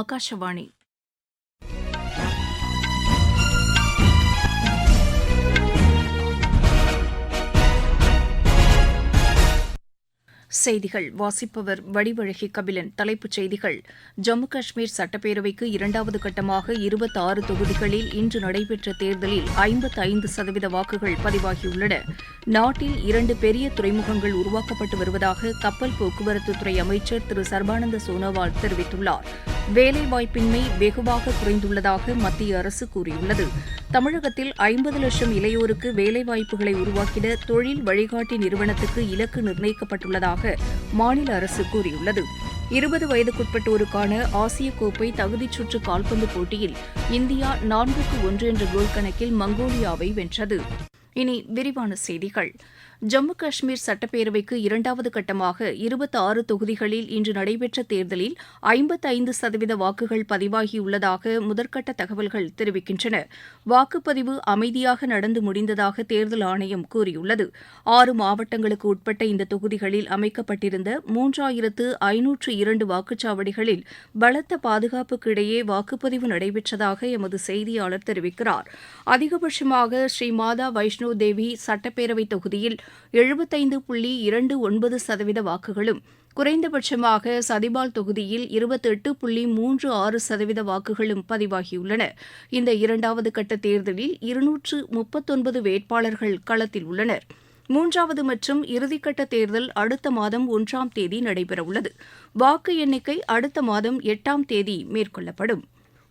ஆகாஷவாணி செய்திகள். வாசிப்பவர் வடிவழகி கபிலன். தலைப்புச் செய்திகள். ஜம்மு காஷ்மீர் சட்டப்பேரவைக்கு இரண்டாவது கட்டமாக இருபத்தாறு தொகுதிகளில் இன்று நடைபெற்ற தேர்தலில் ஐம்பத்து ஐந்து சதவீத வாக்குகள் பதிவாகியுள்ளன. நாட்டில் இரண்டு பெரிய துறைமுகங்கள் உருவாக்கப்பட்டு வருவதாக கப்பல் போக்குவரத்துத்துறை அமைச்சர் திரு சர்பானந்த சோனோவால் தெரிவித்துள்ளார். வேலைவாய்ப்பின்மை வெகுவாக குறைந்துள்ளதாக மத்திய அரசு கூறியுள்ளது. தமிழகத்தில் ஐம்பது லட்சம் இளையோருக்கு வேலைவாய்ப்புகளை உருவாக்கிட தொழில் வழிகாட்டி நிறுவனத்துக்கு இலக்கு நிர்ணயிக்கப்பட்டுள்ளதாக மாநில அரசு கூறியுள்ளது. இருபது வயதுக்குட்பட்டோருக்கான ஆசிய கோப்பை தகுதிச் சுற்று கால்பந்து போட்டியில் இந்தியா நான்குக்கு ஒன்று என்ற கோல் கணக்கில் மங்கோலியாவை வென்றது. இனி விரிவான செய்திகள். ஜம்மு காஷ்மீர் சட்டப்பேரவைக்கு இரண்டாவது கட்டமாக இருபத்தி ஆறு தொகுதிகளில் இன்று நடைபெற்ற தேர்தலில் ஐம்பத்தைந்து சதவீத வாக்குகள் பதிவாகியுள்ளதாக முதற்கட்ட தகவல்கள் தெரிவிக்கின்றன. வாக்குப்பதிவு அமைதியாக நடந்து முடிந்ததாக தேர்தல் ஆணையம் கூறியுள்ளது. ஆறு மாவட்டங்களுக்கு உட்பட்ட இந்த தொகுதிகளில் அமைக்கப்பட்டிருந்த மூன்றாயிரத்து ஐநூற்று இரண்டு வாக்குச்சாவடிகளில் பலத்த பாதுகாப்புக்கு இடையே வாக்குப்பதிவு நடைபெற்றதாக எமது செய்தியாளர் தெரிவிக்கிறார். அதிகபட்சமாக ஸ்ரீ மாதா வைஷ்ணோ தேவி சட்டப்பேரவை தொகுதியில் எழுபத்தைந்து புள்ளி இரண்டு ஒன்பது சதவீத வாக்குகளும் குறைந்தபட்சமாக சதிபால் தொகுதியில் இருபத்தெட்டு புள்ளி மூன்று ஆறு சதவீத வாக்குகளும் பதிவாகியுள்ளன. இந்த இரண்டாவது கட்ட தேர்தலில் இருநூற்று முப்பத்தொன்பது வேட்பாளர்கள் களத்தில் உள்ளனர். மூன்றாவது மற்றும் இறுதிக்கட்ட தேர்தல் அடுத்த மாதம் ஒன்றாம் தேதி நடைபெறவுள்ளது. வாக்கு எண்ணிக்கை அடுத்த மாதம் எட்டாம் தேதி மேற்கொள்ளப்படும்.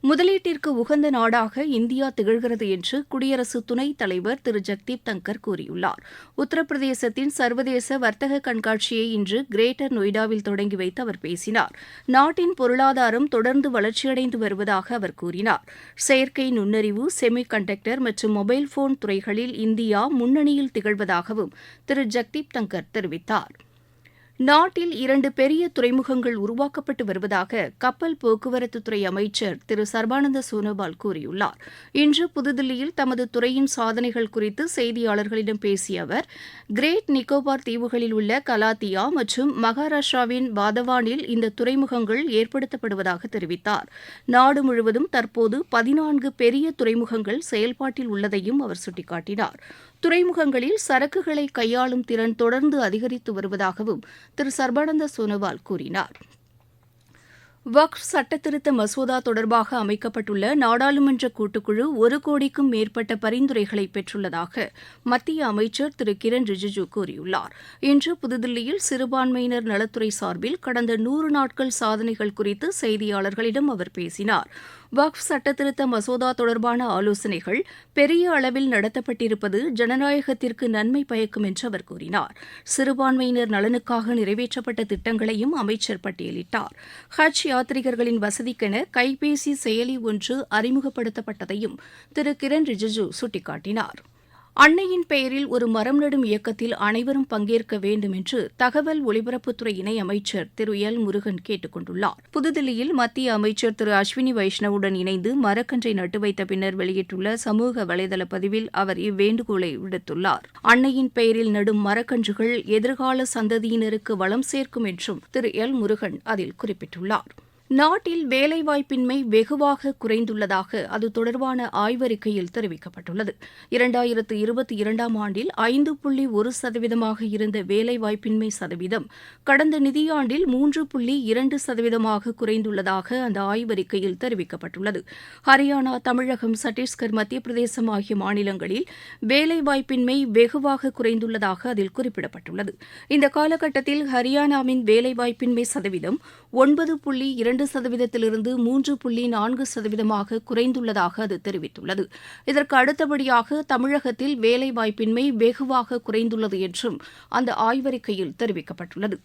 முதலீட்டிற்கு உகந்த நாடாக இந்தியா திகழ்கிறது என்று குடியரசு துணைத் தலைவர் திரு. ஜக்தீப் தங்கர் கூறியுள்ளார். உத்தரப்பிரதேசத்தின் சர்வதேச வர்த்தக கண்காட்சியை இன்று கிரேட்டர் நொய்டாவில் தொடங்கி வைத்து அவர் பேசினார். நாட்டின் பொருளாதாரம் தொடர்ந்து வளர்ச்சியடைந்து வருவதாக அவர் கூறினார். செயற்கை நுண்ணறிவு செமி கண்டக்டர் மற்றும் மொபைல் போன் துறைகளில் இந்தியா முன்னணியில் திகழ்வதாகவும் திரு. ஜக்தீப் தங்கர் தெரிவித்தார். நாட்டில் இரண்டு பெரிய துறைமுகங்கள் உருவாக்கப்பட்டு வருவதாக கப்பல் போக்குவரத்துத்துறை அமைச்சர் திரு. சர்பானந்த சோனோவால் கூறியுள்ளார். இன்று புதுதில்லியில் தமது துறையின் சாதனைகள் குறித்து செய்தியாளர்களிடம் பேசிய அவர் கிரேட் நிக்கோபார் தீவுகளில் உள்ள கலாத்தியா மற்றும் மகாராஷ்டிராவின் வாதவானில் இந்த துறைமுகங்கள் ஏற்படுத்தப்படுவதாக தெரிவித்தார். நாடு முழுவதும் தற்போது பதினான்கு பெரிய துறைமுகங்கள் செயல்பாட்டில் உள்ளதையும் அவர் சுட்டிக்காட்டினார். துறைமுகங்களில் சரக்குகளை கையாளும் திறன் தொடர்ந்து அதிகரித்து வருவதாகவும் திரு. சர்பானந்த சோனோவால் கூறினார். வக்ஃப் சட்டத்திருத்த மசோதா தொடர்பாக அமைக்கப்பட்டுள்ள நாடாளுமன்ற கூட்டுக்குழு ஒரு கோடிக்கும் மேற்பட்ட பரிந்துரைகளை பெற்றுள்ளதாக மத்திய அமைச்சர் திரு. கிரண் ரிஜிஜு கூறியுள்ளார். இன்று புதுதில்லியில் சிறுபான்மையினர் நலத்துறை சார்பில் கடந்த நூறு நாட்கள் சாதனைகள் குறித்து செய்தியாளர்களிடம் அவர் பேசினார். வக்ஃப் சட்டத்திருத்த மசோதா தொடர்பான ஆலோசனைகள் பெரிய அளவில் நடத்தப்பட்டிருப்பது ஜனநாயகத்திற்கு நன்மை பயக்கும் என்று அவர் கூறினார். சிறுபான்மையினர் நலனுக்காக நிறைவேற்றப்பட்ட திட்டங்களையும் அமைச்சர் பட்டியலிட்டார். ஹஜ் யாத்ரிகர்களின் வசதிக்கென கைபேசி செயலி ஒன்று அறிமுகப்படுத்தப்பட்டதையும் திரு கிரண் ரிஜிஜு சுட்டிக்காட்டினார். அன்னையின் பெயரில் ஒரு மரம் நடும் இயக்கத்தில் அனைவரும் பங்கேற்க வேண்டும் என்று தகவல் ஒலிபரப்புத்துறை இணையமைச்சர் திரு எல் முருகன் கேட்டுக் கொண்டுள்ளார். புதுதில்லியில் மத்திய அமைச்சர் திரு அஸ்வினி வைஷ்ணவுடன் இணைந்து மரக்கன்றை நட்டு வைத்த பின்னர் வெளியிட்டுள்ள சமூக வலைதள பதிவில் அவர் இவ்வேண்டுகோளை விடுத்துள்ளார். அன்னையின் பெயரில் நடும் மரக்கன்றுகள் எதிர்கால சந்ததியினருக்கு வளம் சேர்க்கும் என்றும் திரு எல் முருகன் அதில் குறிப்பிட்டுள்ளார். நாட்டில் வேலைவாய்ப்பின்மை வெகுவாக குறைந்துள்ளதாக அது தொடர்பான ஆய்வறிக்கையில் தெரிவிக்கப்பட்டுள்ளது. இரண்டாயிரத்து இருபத்தி இரண்டாம் ஆண்டில் ஐந்து புள்ளி ஒரு சதவீதமாக இருந்த வேலைவாய்ப்பின்மை சதவீதம் கடந்த நிதியாண்டில் மூன்று புள்ளி இரண்டு சதவீதமாக குறைந்துள்ளதாக அந்த ஆய்வறிக்கையில் தெரிவிக்கப்பட்டுள்ளது. ஹரியானா தமிழகம் சத்தீஸ்கர் மத்திய பிரதேசம் ஆகிய மாநிலங்களில் வேலைவாய்ப்பின்மை வெகுவாக குறைந்துள்ளதாக அதில் குறிப்பிடப்பட்டுள்ளது. இந்த காலகட்டத்தில் ஹரியானாவின் வேலைவாய்ப்பின்மை சதவீதம் ஒன்பது புள்ளி இரண்டு சதவீதத்திலிருந்து மூன்று புள்ளி நான்கு சதவீதமாக குறைந்துள்ளதாக அது தெரிவித்துள்ளது. இதற்கு அடுத்தபடியாக தமிழகத்தில் வேலைவாய்ப்பின்மை வெகுவாக குறைந்துள்ளது என்றும் அந்த ஆய்வறிக்கையில் தெரிவிக்கப்பட்டுள்ளது.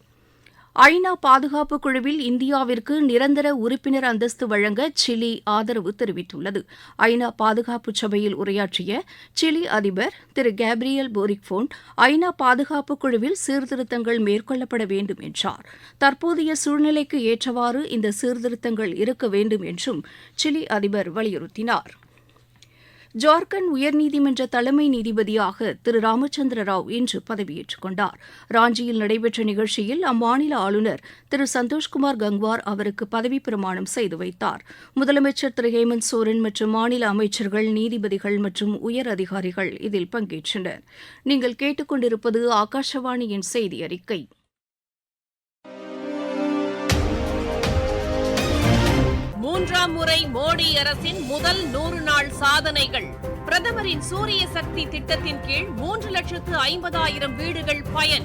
ஐநா பாதுகாப்பு குழுவில் இந்தியாவிற்கு நிரந்தர உறுப்பினர் அந்தஸ்து வழங்க சிலி ஆதரவு தெரிவித்துள்ளது. ஐநா பாதுகாப்பு சபையில் உரையாற்றிய சிலி அதிபர் திரு கேப்ரியல் போரிக்போன் ஐநா பாதுகாப்பு குழுவில் சீர்திருத்தங்கள் மேற்கொள்ளப்பட வேண்டும் என்றார். தற்போதைய சூழ்நிலைக்கு ஏற்றவாறு இந்த சீர்திருத்தங்கள் இருக்க வேண்டும் என்றும் சிலி அதிபர் வலியுறுத்தினார். ஜார்க்கண்ட் உயர்நீதிமன்ற தலைமை நீதிபதியாக திரு ராமச்சந்திர ராவ் இன்று பதவியேற்றுக் கொண்டார். ராஞ்சியில் நடைபெற்ற நிகழ்ச்சியில் அம்மாநில ஆளுநர் திரு சந்தோஷ்குமார் கங்வார் அவருக்கு பதவிப் பிரமாணம் செய்து வைத்தார். முதலமைச்சர் திரு ஹேமந்த் சோரன் மற்றும் மாநில அமைச்சர்கள் நீதிபதிகள் மற்றும் உயர் அதிகாரிகள் இதில் பங்கேற்றனர். நீங்கள் கேட்டுக்கொண்டிருப்பது ஆகாஷவாணியின் செய்தி அறிக்கை. மூன்றாம் முறை மோடி அரசின் முதல் நூறு நாள் சாதனைகள். பிரதமரின் சூரிய சக்தி திட்டத்தின் கீழ் மூன்று லட்சத்து ஐம்பதாயிரம் வீடுகள் பயன்.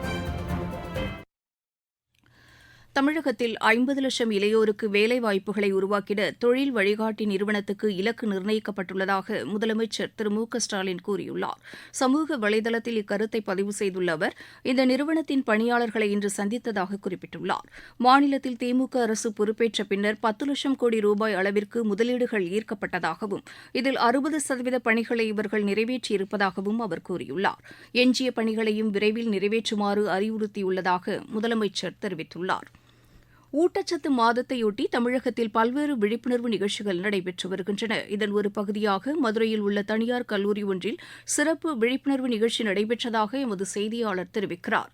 தமிழகத்தில் ஐம்பது லட்சம் இளையோருக்கு வேலைவாய்ப்புகளை உருவாக்கிட தொழில் வழிகாட்டி நிறுவனத்துக்கு இலக்கு நிர்ணயிக்கப்பட்டுள்ளதாக முதலமைச்சர் திரு மு க ஸ்டாலின் கூறியுள்ளார். சமூக வலைதளத்தில் இக்கருத்தை பதிவு செய்துள்ள அவர் இந்த நிறுவனத்தின் பணியாளர்களை இன்று சந்தித்ததாக குறிப்பிட்டுள்ளார். மாநிலத்தில் திமுக அரசு பொறுப்பேற்ற பின்னர் பத்து லட்சம் கோடி ரூபாய் அளவிற்கு முதலீடுகள் ஈர்க்கப்பட்டதாகவும் இதில் அறுபது சதவீத பணிகளை இவர்கள் நிறைவேற்றியிருப்பதாகவும் அவர் கூறியுள்ளார். எஞ்சிய பணிகளையும் விரைவில் நிறைவேற்றுமாறு அறிவுறுத்தியுள்ளதாக முதலமைச்சர் தெரிவித்துள்ளார். ஊட்டச்சத்து மாதத்தையொட்டி தமிழகத்தில் பல்வேறு விழிப்புணர்வு நிகழ்ச்சிகள் நடைபெற்று வருகின்றன. இதன் ஒரு பகுதியாக மதுரையில் உள்ள தனியார் கல்லூரி ஒன்றில் சிறப்பு விழிப்புணர்வு நிகழ்ச்சி நடைபெற்றதாக எமது செய்தியாளர் தெரிவிக்கிறார்.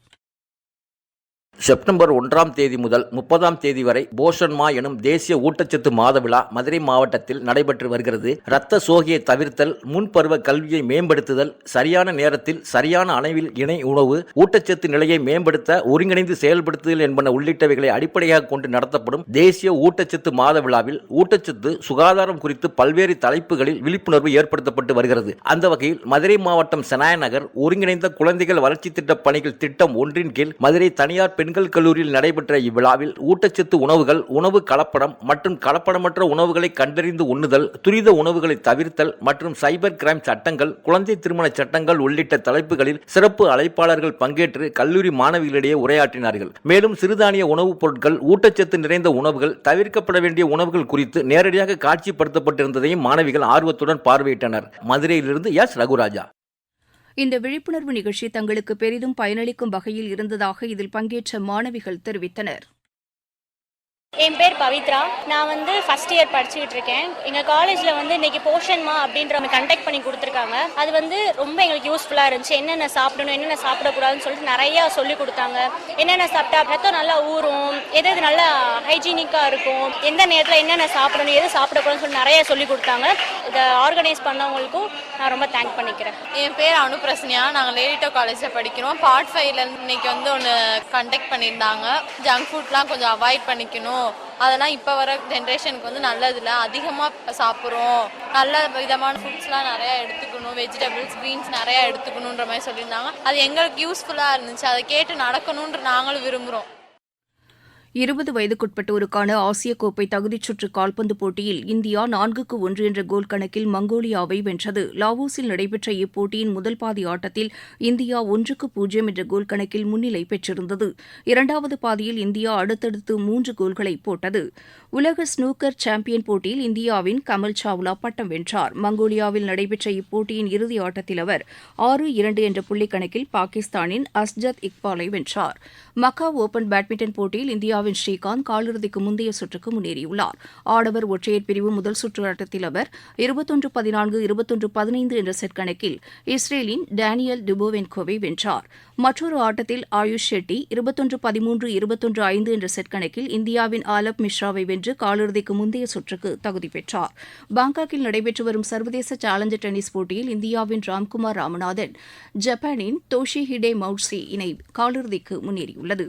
செப்டம்பர் ஒன்றாம் தேதி முதல் முப்பதாம் தேதி வரை போஷன்மா எனும் தேசிய ஊட்டச்சத்து மாத விழா மதுரை மாவட்டத்தில் நடைபெற்று வருகிறது. இரத்த சோகையை தவிர்த்தல் முன்பருவ கல்வியை மேம்படுத்துதல் சரியான நேரத்தில் சரியான அளவில் இணை உணவு ஊட்டச்சத்து நிலையை மேம்படுத்த ஒருங்கிணைந்து செயல்படுத்துதல் என்பன உள்ளிட்டவைகளை அடிப்படையாக கொண்டு நடத்தப்படும் தேசிய ஊட்டச்சத்து மாத விழாவில் ஊட்டச்சத்து சுகாதாரம் குறித்து பல்வேறு தலைப்புகளில் விழிப்புணர்வு ஏற்படுத்தப்பட்டு வருகிறது. அந்த வகையில் மதுரை மாவட்டம் செனாயநகர் ஒருங்கிணைந்த குழந்தைகள் வளர்ச்சி திட்ட பணிகள் திட்டம் ஒன்றின் கீழ் மதுரை தனியார் பெண் பெண்கள் கல்லூரியில் நடைபெற்ற இவ்விழாவில் ஊட்டச்சத்து உணவுகள் உணவு கலப்படம் மற்றும் கலப்படமற்ற உணவுகளை கண்டறிந்து உண்ணுதல் துரித உணவுகளை தவிர்த்தல் மற்றும் சைபர் கிரைம் சட்டங்கள் குழந்தை திருமண சட்டங்கள் உள்ளிட்ட தலைப்புகளில் சிறப்பு அழைப்பாளர்கள் பங்கேற்று கல்லூரி மாணவிகளிடையே உரையாற்றினார்கள். மேலும் சிறுதானிய உணவுப் பொருட்கள் ஊட்டச்சத்து நிறைந்த உணவுகள் தவிர்க்கப்பட வேண்டிய உணவுகள் குறித்து நேரடியாக காட்சிப்படுத்தப்பட்டிருந்ததையும் மாணவிகள் ஆர்வத்துடன் பார்வையிட்டனர். மதுரையிலிருந்து எஸ். ரகுராஜா. இந்த விழிப்புணர்வு நிகழ்ச்சி தங்களுக்கு பெரிதும் பயனளிக்கும் வகையில் இருந்ததாக இதில் பங்கேற்ற மாணவிகள் தெரிவித்தனர். என் பேர் பவித்ரா. நான் வந்து ஃபர்ஸ்ட் இயர் படிச்சுக்கிட்டு இருக்கேன். எங்கள் காலேஜில் வந்து இன்னைக்கு போஷன்மா அப்படின்ற கண்டக்ட் பண்ணி கொடுத்துருக்காங்க. அது வந்து ரொம்ப எங்களுக்கு யூஸ்ஃபுல்லாக இருந்துச்சு. என்னென்ன சாப்பிடணும் என்னென்ன சாப்பிடக்கூடாதுன்னு சொல்லிட்டு நிறையா சொல்லி கொடுத்தாங்க. என்னென்ன சாப்பிட்டா ரத்தம் நல்லா ஊறும். எது எது நல்லா ஹைஜீனிக்காக இருக்கும். எந்த நேரத்தில் என்னென்ன சாப்பிடணும் எது சாப்பிடக்கூடாதுன்னு சொல்லி நிறையா சொல்லி கொடுத்தாங்க. இதை ஆர்கனைஸ் பண்ணவங்களுக்கும் நான் ரொம்ப தேங்க் பண்ணிக்கிறேன். என் பேர் அனுப்பிரசனியா நாங்கள் லேடிட்டோ காலேஜில் படிக்கிறோம். பார்ட் ஃபைவ்ல இன்னைக்கு வந்து ஒன்று கண்டக்ட் பண்ணியிருந்தாங்க. ஜங்க் ஃபுட்லாம் கொஞ்சம் அவாய்ட் பண்ணிக்கணும். அதெல்லாம் இப்போ வர ஜென்ரேஷனுக்கு வந்து நல்லதில்ல அதிகமாக சாப்பிட்றோம். நல்ல விதமான ஃபுட்ஸ்லாம் நிறையா எடுத்துக்கணும். வெஜிடபிள்ஸ் க்ரீன்ஸ் நிறையா எடுத்துக்கணுன்ற மாதிரி சொல்லியிருந்தாங்க. அது எங்களுக்கு யூஸ்ஃபுல்லாக இருந்துச்சு. அதை கேட்டு நடக்கணுன்ற நாங்களும் விரும்புகிறோம் இருபது வயதுக்குட்பட்டோருக்கான ஆசிய கோப்பை தகுதிச் சுற்று கால்பந்து போட்டியில் இந்தியா நான்குக்கு ஒன்று என்ற கோல் கணக்கில் மங்கோலியாவை வென்றது. லாவோஸில் நடைபெற்ற இப்போட்டியின் முதல் பாதி ஆட்டத்தில் இந்தியா ஒன்றுக்கு பூஜ்ஜியம் என்ற கோல் கணக்கில் முன்னிலை பெற்றிருந்தது. இரண்டாவது பாதியில் இந்தியா அடுத்தடுத்து மூன்று கோல்களை போட்டது. உலக ஸ்னூக்கர் சாம்பியன் போட்டியில் இந்தியாவின் கமல் சாவ்லா பட்டம் வென்றார். மங்கோலியாவில் நடைபெற்ற இப்போட்டியின் இறுதி ஆட்டத்தில் அவர் ஆறு இரண்டு என்ற புள்ளி கணக்கில் பாகிஸ்தானின் அஸ்ஜத் இக்பாலை வென்றார். மக்கா ஓபன் பேட்மிண்டன் போட்டியில் இந்தியாவின் இந்தியாவின் ஸ்ரீகாந்த் காலிறுதிக்கு முந்தைய சுற்றுக்கு முன்னேறியுள்ளார். ஆடவர் ஒற்றையர் பிரிவு முதல் சுற்று ஆட்டத்தில் அவர் இருபத்தொன்று பதினான்கு இருபத்தொன்று பதினைந்து என்ற செட் கணக்கில் இஸ்ரேலின் டேனியல் டுபோவென்கோவை வென்றார். மற்றொரு ஆட்டத்தில் ஆயுஷ் ஷெட்டி இருபத்தொன்று பதிமூன்று இருபத்தொன்று ஐந்து என்ற செட் கணக்கில் இந்தியாவின் ஆலப் மிஸ்ராவை வென்று காலிறுதிக்கு முந்தைய சுற்றுக்கு தகுதி பெற்றார். பாங்காக்கில் நடைபெற்று வரும் சர்வதேச சேலஞ்சர் டென்னிஸ் போட்டியில் இந்தியாவின் ராம்குமார் ராமநாதன் ஜப்பானின் தோஷி ஹிடே மவுட்ஸி இணை காலிறுதிக்கு முன்னேறியுள்ளது.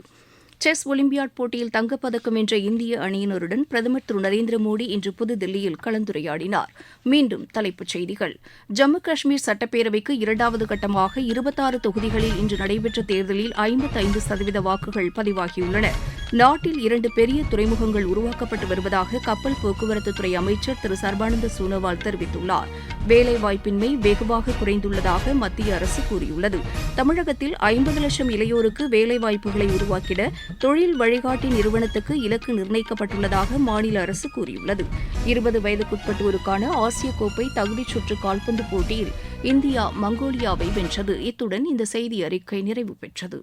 செஸ் ஒலிம்பியாட் போட்டியில் தங்கப்பதக்கம் வென்ற இந்திய அணியினருடன் பிரதமர் திரு நரேந்திர மோடி இன்று புதுதில்லியில் கலந்துரையாடினார். மீண்டும் தலைப்புச் செய்திகள். ஜம்மு காஷ்மீர் சட்டப்பேரவைக்கு இரண்டாவது கட்டமாக இருபத்தாறு தொகுதிகளில் இன்று நடைபெற்ற தேர்தலில் ஐம்பத்தைந்து சதவீத வாக்குகள் பதிவாகியுள்ளன. நாட்டில் இரண்டு பெரிய துறைமுகங்கள் உருவாக்கப்பட்டு வருவதாக கப்பல் போக்குவரத்துத்துறை அமைச்சர் திரு சர்பானந்த சோனோவால் தெரிவித்துள்ளார். வேலைவாய்ப்பின்மை வெகுவாக குறைந்துள்ளதாக மத்திய அரசு கூறியுள்ளது. தமிழகத்தில் ஐம்பது லட்சம் இளையோருக்கு வேலைவாய்ப்புகளை உருவாக்கிட தொழில் வழிகாட்டி நிறுவனத்துக்கு இலக்கு நிர்ணயிக்கப்பட்டுள்ளதாக மாநில அரசு கூறியுள்ளது. இருபது வயதுக்குட்பட்டோருக்கான ஆசிய கோப்பை தகுதிச் சுற்று கால்பந்து போட்டியில் இந்தியா மங்கோலியாவை வென்றது. இத்துடன் இந்த செய்தி அறிக்கை நிறைவு பெற்றது.